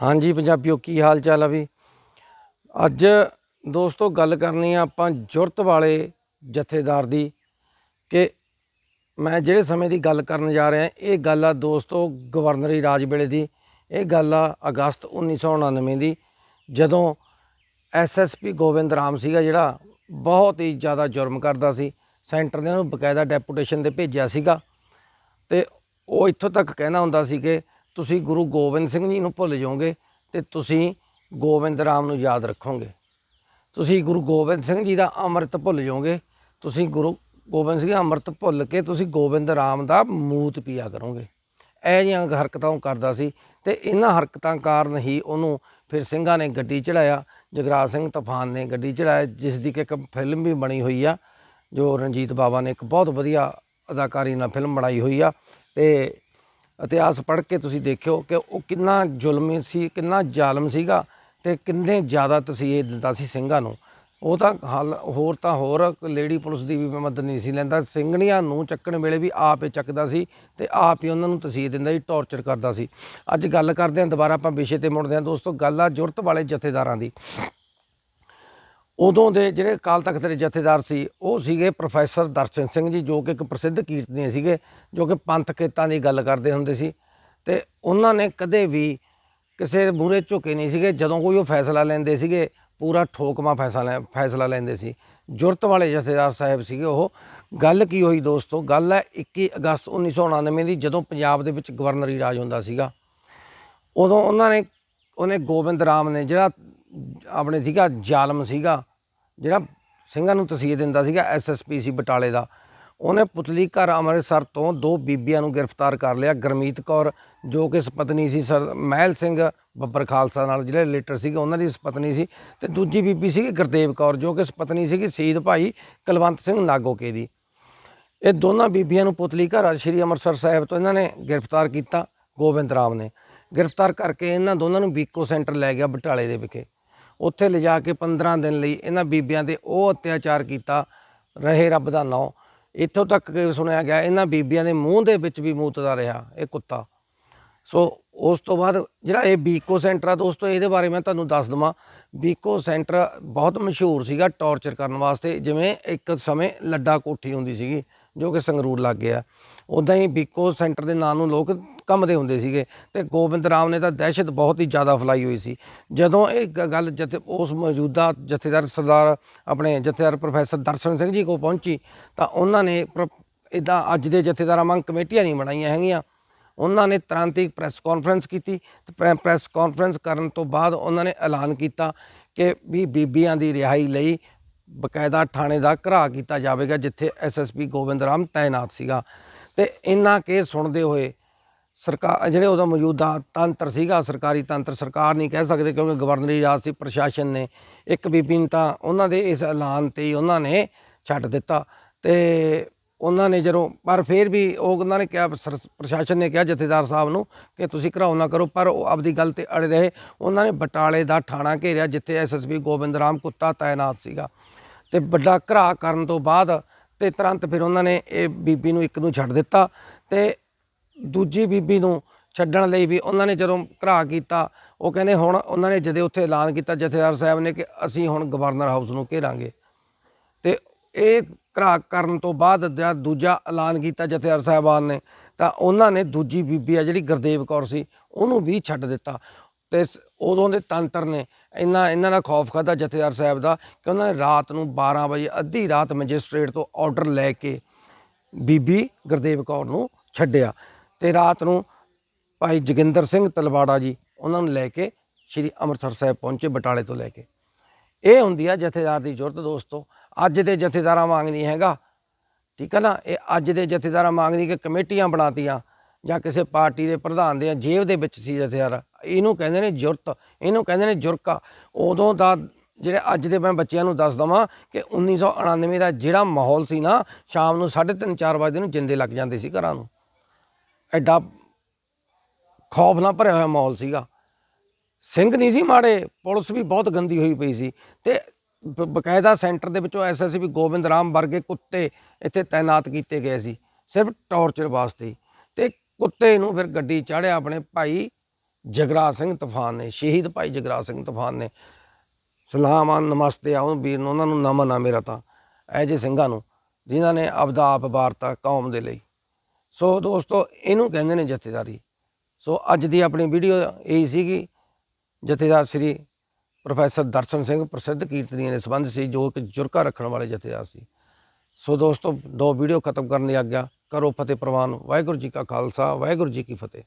ਹਾਂਜੀ, ਪੰਜਾਬੀਓ, ਕੀ ਹਾਲ ਚਾਲ ਆ ਵੀ? ਅੱਜ ਦੋਸਤੋ, ਗੱਲ ਕਰਨੀ ਆ ਆਪਾਂ ਜੁਰਤ ਵਾਲੇ ਜਥੇਦਾਰ ਦੀ ਕਿ ਮੈਂ ਜਿਹੜੇ ਸਮੇਂ ਦੀ ਗੱਲ ਕਰਨ ਜਾ ਰਿਹਾ, ਇਹ ਗੱਲ ਆ ਦੋਸਤੋ ਗਵਰਨਰੀ ਰਾਜ ਵੇਲੇ ਦੀ, ਇਹ ਗੱਲ ਆ ਅਗਸਤ 1999 ਦੀ, ਜਦੋਂ ਐਸਐਸਪੀ ਗੋਬਿੰਦ ਰਾਮ ਸੀਗਾ ਜਿਹੜਾ ਬਹੁਤ ਹੀ ਜ਼ਿਆਦਾ ਜੁਰਮ ਕਰਦਾ ਸੀ, ਸੈਂਟਰ ਨੇ ਉਹਨੂੰ ਬਕਾਇਦਾ ਡੈਪੂਟੇਸ਼ਨ ਤੇ ਭੇਜਿਆ ਸੀਗਾ ਤੇ ਉਹ ਇੱਥੋਂ ਤੱਕ ਕਹਿਣਾ ਹੁੰਦਾ ਸੀ ਕਿ ਤੁਸੀਂ ਗੁਰੂ ਗੋਬਿੰਦ ਸਿੰਘ ਜੀ ਨੂੰ ਭੁੱਲ ਜਾਓਗੇ ਤੇ ਤੁਸੀਂ ਗੋਬਿੰਦ ਰਾਮ ਨੂੰ ਯਾਦ ਰੱਖੋਗੇ। ਤੁਸੀਂ ਗੁਰੂ ਗੋਬਿੰਦ ਸਿੰਘ ਜੀ ਦਾ ਅੰਮ੍ਰਿਤ ਭੁੱਲ ਜਾਓਗੇ। ਤੁਸੀਂ ਗੁਰੂ ਗੋਬਿੰਦ ਸਿੰਘ ਅੰਮ੍ਰਿਤ ਭੁੱਲ ਕੇ ਤੁਸੀਂ ਗੋਬਿੰਦ ਰਾਮ ਦਾ ਮੂਤ ਪੀਆ ਕਰੋਗੇ। ਇਹ ਜਿਹੀਆਂ ਹਰਕਤਾਂ ਉਹ ਕਰਦਾ ਸੀ ਤੇ ਇਹਨਾਂ ਹਰਕਤਾਂ ਕਾਰਨ ਹੀ ਉਹਨੂੰ ਫਿਰ ਸਿੰਘਾਂ ਨੇ ਗੱਡੀ ਚੜਾਇਆ, ਜਗਰਾਜ ਸਿੰਘ ਤੂਫਾਨ ਨੇ ਗੱਡੀ ਚੜਾਇਆ, ਜਿਸ ਦੀ ਕਿ ਇੱਕ ਫਿਲਮ ਵੀ ਬਣੀ ਹੋਈ ਆ, ਜੋ ਰਣਜੀਤ ਬਾਵਾ ਨੇ ਇੱਕ ਬਹੁਤ ਵਧੀਆ ਅਦਾਕਾਰੀ ਨਾਲ ਫਿਲਮ ਬਣਾਈ ਹੋਈ ਆ ਤੇ ਇਤਿਹਾਸ ਪੜ੍ਹ ਕੇ ਤੁਸੀਂ ਦੇਖਿਓ ਕਿ ਉਹ ਕਿੰਨਾ ਜ਼ੁਲਮ ਸੀ, ਕਿੰਨਾ ਜ਼ਾਲਮ ਸੀਗਾ ਤੇ ਕਿੰਨੇ ਜ਼ਿਆਦਾ ਤਸੀਹੇ ਦਿੰਦਾ ਸੀ ਸਿੰਘਾਂ ਨੂੰ। ਉਹ ਤਾਂ ਹਲ, ਹੋਰ ਤਾਂ ਹੋਰ, ਲੇਡੀ ਪੁਲਿਸ ਦੀ ਵੀ ਮਦਦ ਨਹੀਂ ਸੀ ਲੈਂਦਾ। ਸਿੰਘਣੀਆਂ ਨੂੰ ਚੱਕਣ ਵੇਲੇ ਵੀ ਆਪ ਹੀ ਚੱਕਦਾ ਸੀ ਤੇ ਆਪ ਹੀ ਉਹਨਾਂ ਨੂੰ ਤਸੀਹੇ ਦਿੰਦਾ ਸੀ, ਟੌਰਚਰ ਕਰਦਾ ਸੀ। ਅੱਜ ਗੱਲ ਕਰਦੇ ਹਾਂ, ਦੁਬਾਰਾ ਆਪਾਂ ਵਿਸ਼ੇ ਤੇ ਮੁੜਦੇ ਹਾਂ। ਦੋਸਤੋ, ਗੱਲ ਆ ਜੁਰਤ ਵਾਲੇ ਜਥੇਦਾਰਾਂ ਦੀ। ਉਦੋਂ ਦੇ ਜਿਹੜੇ ਅਕਾਲ ਤਖਤ ਦੇ ਜਥੇਦਾਰ ਸੀ, ਉਹ ਸੀਗੇ ਪ੍ਰੋਫੈਸਰ ਦਰਸ਼ਨ ਸਿੰਘ ਜੀ, ਜੋ ਕਿ ਇੱਕ ਪ੍ਰਸਿੱਧ ਕੀਰਤਨੀ ਸੀਗੇ, ਜੋ ਕਿ ਪੰਥ ਖੇਤਾਂ ਦੀ ਗੱਲ ਕਰਦੇ ਹੁੰਦੇ ਸੀ। ਤੇ ਉਹਨਾਂ ਨੇ ਕਦੇ ਵੀ ਕਿਸੇ ਮੂਰੇ ਝੁਕੇ ਨਹੀਂ ਸੀਗੇ। ਜਦੋਂ ਕੋਈ ਉਹ ਫੈਸਲਾ ਲੈਂਦੇ ਸੀਗੇ, ਪੂਰਾ ਠੋਕਮਾ ਫੈਸਲਾ ਫੈਸਲਾ ਲੈਂਦੇ ਸੀ। ਜੁਰਤ ਵਾਲੇ ਜਥੇਦਾਰ ਸਾਹਿਬ ਸੀਗੇ ਉਹ। ਗੱਲ ਕੀ ਹੋਈ ਦੋਸਤੋ? ਗੱਲ ਹੈ 21 ਅਗਸਤ 1999 ਦੀ, ਜਦੋਂ ਪੰਜਾਬ ਦੇ ਵਿੱਚ ਗਵਰਨਰੀ ਰਾਜ ਹੁੰਦਾ ਸੀਗਾ। ਉਦੋਂ ਉਹਨਾਂ ਨੇ, ਉਹਨੇ ਗੋਬਿੰਦ ਰਾਮ ਨੇ ਜਿਹੜਾ ਆਪਣੇ ਸੀਗਾ, ਜ਼ਾਲਮ ਸੀਗਾ, ਜਿਹੜਾ ਸਿੰਘਾਂ ਨੂੰ ਤਸੀਹੇ ਦਿੰਦਾ ਸੀਗਾ ਐਸਐਸਪੀ ਸੀ ਬਟਾਲੇ ਦਾ। ਉਹਨੇ ਪੁਤਲੀ ਘਰ ਅੰਮ੍ਰਿਤਸਰ ਤੋਂ ਦੋ ਬੀਬੀਆਂ ਨੂੰ ਗ੍ਰਿਫਤਾਰ ਕਰ ਲਿਆ, ਗਰਮੀਤ ਕੌਰ, ਜੋ ਕਿ ਸਪਤਨੀ ਸੀ, ਸਰ ਮਹਿਲ ਸਿੰਘ ਬੱਬਰ ਖਾਲਸਾ ਨਾਲ, ਜਿਹੜੇ ਰਿਲੇਟਡ ਸੀਗੇ, ਉਹਨਾਂ ਦੀ ਸਪਤਨੀ ਸੀ। ਤੇ ਦੂਜੀ ਬੀਬੀ ਸੀਗੀ ਗੁਰਦੇਵ ਕੌਰ, ਜੋ ਕਿ ਸਪਤਨੀ ਸੀਗੀ ਸ਼ਹੀਦ ਭਾਈ ਕੁਲਵੰਤ ਸਿੰਘ ਨਾਗੋਕੇ ਦੀ। ਇਹ ਦੋਨਾਂ ਬੀਬੀਆਂ ਨੂੰ ਪੁਤਲੀ ਘਰ ਸ਼੍ਰੀ ਅੰਮ੍ਰਿਤਸਰ ਸਾਹਿਬ ਤੋਂ ਇਹਨਾਂ ਨੇ ਗ੍ਰਿਫਤਾਰ ਕੀਤਾ, ਗੋਬਿੰਦ ਰਾਮ ਨੇ। ਗ੍ਰਿਫਤਾਰ ਕਰਕੇ ਇਹਨਾਂ ਦੋਨਾਂ ਨੂੰ ਬੀਕੋ ਸੈਂਟਰ ਲੈ ਗਿਆ ਬਟਾਲੇ ਦੇ ਵਿਖੇ। ਉੱਥੇ ਲਿਜਾ ਕੇ 15 ਦਿਨ ਲਈ ਇਹਨਾਂ ਬੀਬੀਆਂ ਤੇ ਉਹ ਅਤਿਆਚਾਰ ਕੀਤਾ, ਰਹੇ ਰੱਬ ਦਾ ਨਾਂ ਇੱਥੋਂ ਤੱਕ ਕਿ ਸੁਣਿਆ ਗਿਆ, ਇਹਨਾਂ ਬੀਬੀਆਂ ਦੇ ਮੂੰਹ ਦੇ ਵਿੱਚ ਵੀ ਮੂਤਦਾ ਰਿਹਾ, ਇਹ ਕੁੱਤਾ। ਸੋ ਉਸ ਤੋਂ ਬਾਅਦ ਜਿਹੜਾ ਇਹ ਬੀਕੋ ਸੈਂਟਰ ਆ ਦੋਸਤੋ ਇਹਦੇ ਬਾਰੇ ਮੈਂ ਤੁਹਾਨੂੰ ਦੱਸ ਦਵਾਂ। ਬੀਕੋ ਸੈਂਟਰ ਬਹੁਤ ਮਸ਼ਹੂਰ ਸੀਗਾ ਟੌਰਚਰ ਕਰਨ ਵਾਸਤੇ, ਜਿਵੇਂ ਇੱਕ ਸਮੇਂ ਲੱਡਾ ਕੋਠੀ ਹੁੰਦੀ ਸੀਗੀ, ਜੋ ਕਿ ਸੰਗਰੂਰ ਲੱਗ ਗਿਆ। ਉਦਾਂ ਹੀ ਬੀਕੋ ਸੈਂਟਰ ਦੇ ਨਾਂ ਨੂੰ ਲੋਕ ਕੰਮਦੇ ਹੁੰਦੇ ਸੀਗੇ ਤੇ ਗੋਬਿੰਦ ਰਾਮ ਨੇ ਤਾਂ ਦਹਿਸ਼ਤ ਬਹੁਤ ਹੀ ਜ਼ਿਆਦਾ ਫੈਲਾਈ ਹੋਈ ਸੀ। ਜਦੋਂ ਇਹ ਗ- ਗੱਲ ਜਥੇ, ਉਸ ਮੌਜੂਦਾ ਜਥੇਦਾਰ ਸਰਦਾਰ, ਆਪਣੇ ਜਥੇਦਾਰ ਪ੍ਰੋਫੈਸਰ ਦਰਸ਼ਨ ਸਿੰਘ ਜੀ ਕੋਲ ਪਹੁੰਚੀ, ਤਾਂ ਉਹਨਾਂ ਨੇ ਇਦਾਂ ਅੱਜ ਦੇ ਜਥੇਦਾਰਾਂ ਵਾਂਗ ਕਮੇਟੀਆਂ ਨਹੀਂ ਬਣਾਈਆਂ ਹੈਗੀਆਂ। ਉਹਨਾਂ ਨੇ ਤੁਰੰਤ ਹੀ ਪ੍ਰੈਸ ਕਾਨਫਰੰਸ ਕੀਤੀ ਤੇ ਪ੍ਰੈ- ਪ੍ਰੈਸ ਕਾਨਫਰੰਸ ਕਰਨ ਤੋਂ ਬਾਅਦ ਉਹਨਾਂ ਨੇ ਐਲਾਨ ਕੀਤਾ ਕਿ ਵੀ ਬੀਬੀਆਂ ਦੀ ਰਿਹਾਈ ਲਈ ਬਕਾਇਦਾ ਥਾਣੇ ਦਾ ਘਰਾ ਕੀਤਾ ਜਾਵੇਗਾ, ਜਿੱਥੇ ਐਸਐਸਪੀ ਗੋਬਿੰਦ ਰਾਮ ਤਾਇਨਾਤ ਸੀਗਾ। ਤੇ ਇਹਨਾਂ ਕੇ ਸੁਣਦੇ ਹੋਏ ਸਰਕਾਰ ਜਿਹੜੇ ਉਹਦਾ ਮੌਜੂਦਾ ਤੰਤਰ ਸੀਗਾ, ਸਰਕਾਰੀ ਤੰਤਰ ਸਰਕਾਰ ਨਹੀਂ ਕਹਿ ਸਕਦੇ ਕਿਉਂਕਿ ਗਵਰਨਰੀ ਰਾਜ ਸੀ, ਪ੍ਰਸ਼ਾਸਨ ਨੇ ਇੱਕ ਬੀਬੀ ਨੂੰ ਤਾਂ ਉਹਨਾਂ ਦੇ ਇਸ ਐਲਾਨ ਤੇ ਹੀ ਉਹਨਾਂ ਨੇ ਛੱਡ ਦਿੱਤਾ ਤੇ ਉਹਨਾਂ ਨੇ ਜਦੋਂ, ਪਰ ਫਿਰ ਵੀ ਉਹ ਉਹਨਾਂ ਨੇ ਕਿਹਾ, ਸਰ- ਪ੍ਰਸ਼ਾਸਨ ਨੇ ਕਿਹਾ ਜਥੇਦਾਰ ਸਾਹਿਬ ਨੂੰ ਕਿ ਤੁਸੀਂ ਘਰਾਓ ਨਾ ਕਰੋ, ਪਰ ਉਹ ਆਪਦੀ ਗੱਲ ਤੇ ਅੜੇ ਰਹੇ। ਉਹਨਾਂ ਨੇ ਬਟਾਲੇ ਦਾ ਥਾਣਾ ਘੇਰਿਆ ਜਿੱਥੇ ਐਸਐਸਪੀ ਗੋਬਿੰਦ ਰਾਮ ਕੁੱਤਾ ਤਾਇਨਾਤ ਸੀਗਾ ਤੇ ਵੱਡਾ ਘਰਾ ਕਰਨ ਤੋਂ ਬਾਅਦ ਤੇ ਤੁਰੰਤ ਫਿਰ ਉਹਨਾਂ ਨੇ ਇਹ ਬੀਬੀ ਨੂੰ ਇੱਕ ਨੂੰ ਛੱਡ ਦਿੱਤਾ ਤੇ ਦੂਜੀ ਬੀਬੀ ਨੂੰ ਛੱਡਣ ਲਈ ਵੀ ਉਹਨਾਂ ਨੇ ਜਦੋਂ ਘਰਾ ਕੀਤਾ, ਉਹ ਕਹਿੰਦੇ ਹੁਣ ਉਹਨਾਂ ਨੇ ਜਦੇ ਉੱਥੇ ਐਲਾਨ ਕੀਤਾ ਜਥੇਦਾਰ ਸਾਹਿਬ ਨੇ ਕਿ ਅਸੀਂ ਹੁਣ ਗਵਰਨਰ ਹਾਊਸ ਨੂੰ ਘੇਰਾਂਗੇ। ਤੇ ਇਹ ਘਰਾ ਕਰਨ ਤੋਂ ਬਾਅਦ ਜਦ ਦੂਜਾ ਐਲਾਨ ਕੀਤਾ ਜਥੇਦਾਰ ਸਾਹਿਬਾਨ ਨੇ, ਤਾਂ ਉਹਨਾਂ ਨੇ ਦੂਜੀ ਬੀਬੀ ਆ ਜਿਹੜੀ ਗੁਰਦੇਵ ਕੌਰ ਸੀ, ਉਹਨੂੰ ਵੀ ਛੱਡ ਦਿੱਤਾ। ਤੇ ਸ- ਉਦੋਂ ਦੇ ਤੰਤਰ ਨੇ ਇੰਨਾ ਇਹਨਾਂ ਦਾ ਖੌਫ ਖਾਦਾ ਜਥੇਦਾਰ ਸਾਹਿਬ ਦਾ ਕਿ ਉਹਨਾਂ ਨੇ ਰਾਤ ਨੂੰ 12 ਵਜੇ, ਅੱਧੀ ਰਾਤ ਮੈਜਿਸਟ੍ਰੇਟ ਤੋਂ ਆਰਡਰ ਲੈ ਕੇ ਬੀਬੀ ਗੁਰਦੇਵ ਕੌਰ ਨੂੰ ਛੱਡਿਆ। ਤੇ ਰਾਤ ਨੂੰ ਭਾਈ ਜੋਗਿੰਦਰ ਸਿੰਘ ਤਲਵਾੜਾ ਜੀ, ਉਹਨਾਂ ਨੂੰ ਲੈ ਕੇ ਸ੍ਰੀ ਅੰਮ੍ਰਿਤਸਰ ਸਾਹਿਬ ਪਹੁੰਚੇ ਬਟਾਲੇ ਤੋਂ ਲੈ ਕੇ। ਇਹ ਹੁੰਦੀ ਆ ਜਥੇਦਾਰ ਦੀ ਜ਼ਰੂਰਤ ਦੋਸਤੋ, ਅੱਜ ਦੇ ਜਥੇਦਾਰਾਂ ਵਾਂਗ ਨਹੀਂ ਹੈਗਾ। ਠੀਕ ਹੈ ਨਾ? ਇਹ ਅੱਜ ਦੇ ਜਥੇਦਾਰਾਂ ਵਾਂਗ ਨਹੀਂ ਕਿ ਕਮੇਟੀਆਂ ਬਣਾਤੀਆਂ ਜਾਂ ਕਿਸੇ ਪਾਰਟੀ ਦੇ ਪ੍ਰਧਾਨ ਦੇ ਜੇਬ ਦੇ ਵਿੱਚ ਸੀ ਜਥੇਦਾਰ। ਇਹਨੂੰ ਕਹਿੰਦੇ ਨੇ ਜੁਰਤ, ਇਹਨੂੰ ਕਹਿੰਦੇ ਨੇ ਜੁਰਕਾ। ਉਦੋਂ ਦਾ ਜਿਹੜੇ ਅੱਜ ਦੇ ਮੈਂ ਬੱਚਿਆਂ ਨੂੰ ਦੱਸ ਦਵਾਂ ਕਿ 1999 ਦਾ ਜਿਹੜਾ ਮਾਹੌਲ ਸੀ ਨਾ, ਸ਼ਾਮ ਨੂੰ 3:30 4 ਵਜੇ ਨੂੰ ਜਿੰਦੇ ਲੱਗ ਜਾਂਦੇ ਸੀ ਘਰਾਂ ਨੂੰ। ਐਡਾ ਖੌਫ ਨਾਲ ਭਰਿਆ ਹੋਇਆ ਮਾਹੌਲ ਸੀਗਾ। ਸਿੰਘ ਨਹੀਂ ਸੀ ਮਾੜੇ, ਪੁਲਿਸ ਵੀ ਬਹੁਤ ਗੰਦੀ ਹੋਈ ਪਈ ਸੀ ਤੇ ਬ- ਬਕਾਇਦਾ ਸੈਂਟਰ ਦੇ ਵਿੱਚੋਂ ਐਸਐਸਪੀ ਗੋਬਿੰਦ ਰਾਮ ਵਰਗੇ ਕੁੱਤੇ ਇੱਥੇ ਤਾਇਨਾਤ ਕੀਤੇ ਗਏ ਸੀ, ਸਿਰਫ ਟੌਰਚਰ ਵਾਸਤੇ। ਤੇ ਕੁੱਤੇ ਨੂੰ ਫਿਰ ਗੱਡੀ ਚਾੜਿਆ ਆਪਣੇ ਭਾਈ ਜਗਰਾ ਸਿੰਘ ਤੂਫਾਨ ਨੇ, ਸ਼ਹੀਦ ਭਾਈ ਜਗਰਾ ਸਿੰਘ ਤੂਫਾਨ ਨੇ। ਸਲਾਮ ਆ ਨਮਸਤੇ ਆ ਉਹ ਵੀਰ ਨੂੰ, ਉਹਨਾਂ ਨੂੰ ਨਮਨ ਆ ਮੇਰਾ ਤਾਂ, ਇਹ ਜਿਹੇ ਸਿੰਘਾਂ ਨੂੰ, ਜਿਨ੍ਹਾਂ ਨੇ ਆਪਦਾ ਆਪ ਵਾਰਤਾ ਕੌਮ ਦੇ ਲਈ। ਸੋ ਦੋਸਤੋ, ਇਹਨੂੰ ਕਹਿੰਦੇ ਨੇ ਜਥੇਦਾਰੀ। ਸੋ ਅੱਜ ਦੀ ਆਪਣੀ ਵੀਡੀਓ ਇਹੀ ਸੀਗੀ। ਜਥੇਦਾਰ ਸ੍ਰੀ ਪ੍ਰੋਫੈਸਰ ਦਰਸ਼ਨ ਸਿੰਘ ਪ੍ਰਸਿੱਧ ਕੀਰਤਨੀਆਂ ਦੇ ਸੰਬੰਧ ਸੀ, ਜੋ ਕਿ ਜੁਰਕਾ ਰੱਖਣ ਵਾਲੇ ਜਥੇਦਾਰ ਸੀ। ਸੋ ਦੋਸਤੋ, ਦੋ ਵੀਡੀਓ ਖਤਮ ਕਰਨ ਦੀ ਆਗਿਆ ਕਰੋ, ਫਤਿਹ ਪ੍ਰਵਾਨ। ਵਾਹਿਗੁਰੂ ਜੀ ਕਾ ਖਾਲਸਾ, ਵਾਹਿਗੁਰੂ ਜੀ ਕੀ ਫਤਿਹ।